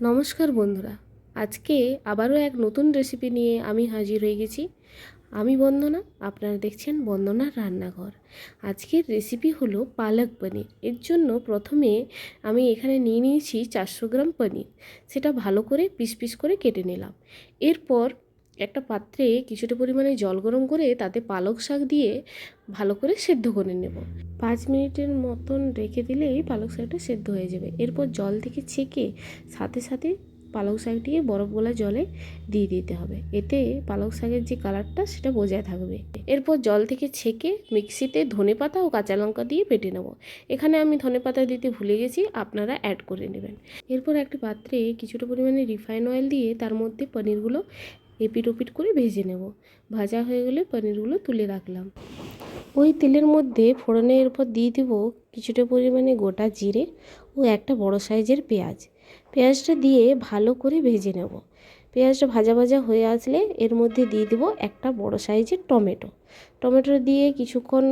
নমস্কার বন্ধুরা। আজকে আবারও এক নতুন রেসিপি নিয়ে আমি হাজির হয়ে গেছি। আমি বন্দনা, আপনারা দেখছেন বন্দনার রান্নাঘর। আজকের রেসিপি হলো পালক পনির। এর জন্য প্রথমে আমি এখানে নিয়ে নিয়েছি চারশো গ্রাম পনির। সেটা ভালো করে পিস পিস করে কেটে নিলাম। এরপর একটা পাত্রে কিছুটা পরিমাণে জল গরম করে তাতে পালক শাক দিয়ে ভালো করে সেদ্ধ করে নেব। পাঁচ মিনিটের মতন রেখে দিলেই পালক শাকটা সেদ্ধ হয়ে যাবে। এরপর জল থেকে ছেঁকে সাথে সাথে পালক শাকটিকে বরফ গোলা জলে দিয়ে দিতে হবে। এতে পালক শাকের যে কালারটা সেটা বজায় থাকবে। এরপর জল থেকে ছেঁকে মিক্সিতে ধনে পাতা ও কাঁচা লঙ্কা দিয়ে বেটে নেব। এখানে আমি ধনে পাতা দিতে ভুলে গেছি, আপনারা অ্যাড করে নেবেন। এরপর একটি পাত্রে কিছুটা পরিমাণে রিফাইন অয়েল দিয়ে তার মধ্যে পনিরগুলো এপিট ওপিট করে ভেজে নেব। ভাজা হয়ে গেলে পনিরগুলো তুলে রাখলাম। ওই তেলের মধ্যে ফোড়নের এরপর দিয়ে দেব কিছুটা পরিমাণে গোটা জিরে ও একটা বড় সাইজের পেঁয়াজ। পেঁয়াজটা দিয়ে ভালো করে ভেজে নেব। পেঁয়াজটা ভাজা ভাজা হয়ে আসলে এর মধ্যে দিয়ে দেব একটা বড় সাইজের টমেটো। টমেটো দিয়ে কিছুক্ষণ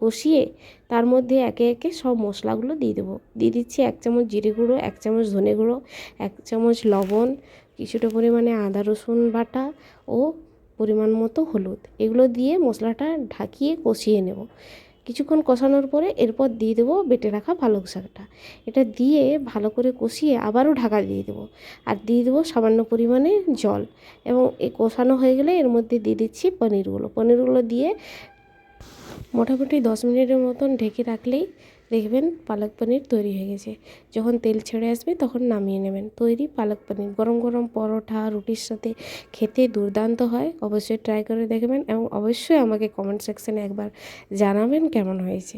কষিয়ে তার মধ্যে একে একে সব মশলাগুলো দিয়ে দেবো। দিয়ে দিচ্ছি এক চামচ জিরে গুঁড়ো, এক চামচ ধনে গুঁড়ো, এক চামচ লবণ, কিছুটা পরিমাণে আদা, রসুন বাটা ও পরিমাণ মতো হলুদ। এগুলো দিয়ে মশলাটা ঢাকিয়ে কষিয়ে নেব। কিছুক্ষণ কষানোর পরে এরপর দিয়ে দেবো বেটে রাখা পালক শাকটা। এটা দিয়ে ভালো করে কষিয়ে আবারও ঢাকা দিয়ে দেবো। আর দিয়ে দেবো সামান্য পরিমাণে জল। এবং এই কষানো হয়ে গেলে এর মধ্যে দিয়ে দিচ্ছি পনিরগুলো। পনিরগুলো দিয়ে মোটামুটি দশ মিনিটের মতন ঢেকে রাখলেই দেখবেন পালক পনির তৈরি হয়ে গেছে। যখন তেল ছেড়ে আসবে তখন নামিয়ে নেবেন। তৈরি পালক পনির, গরম গরম পরোটা, রুটির সাথে খেতে দুর্দান্ত হয়। অবশ্যই ট্রাই করে দেখবেন এবং অবশ্যই আমাকে কমেন্ট সেকশানে একবার জানাবেন কেমন হয়েছে।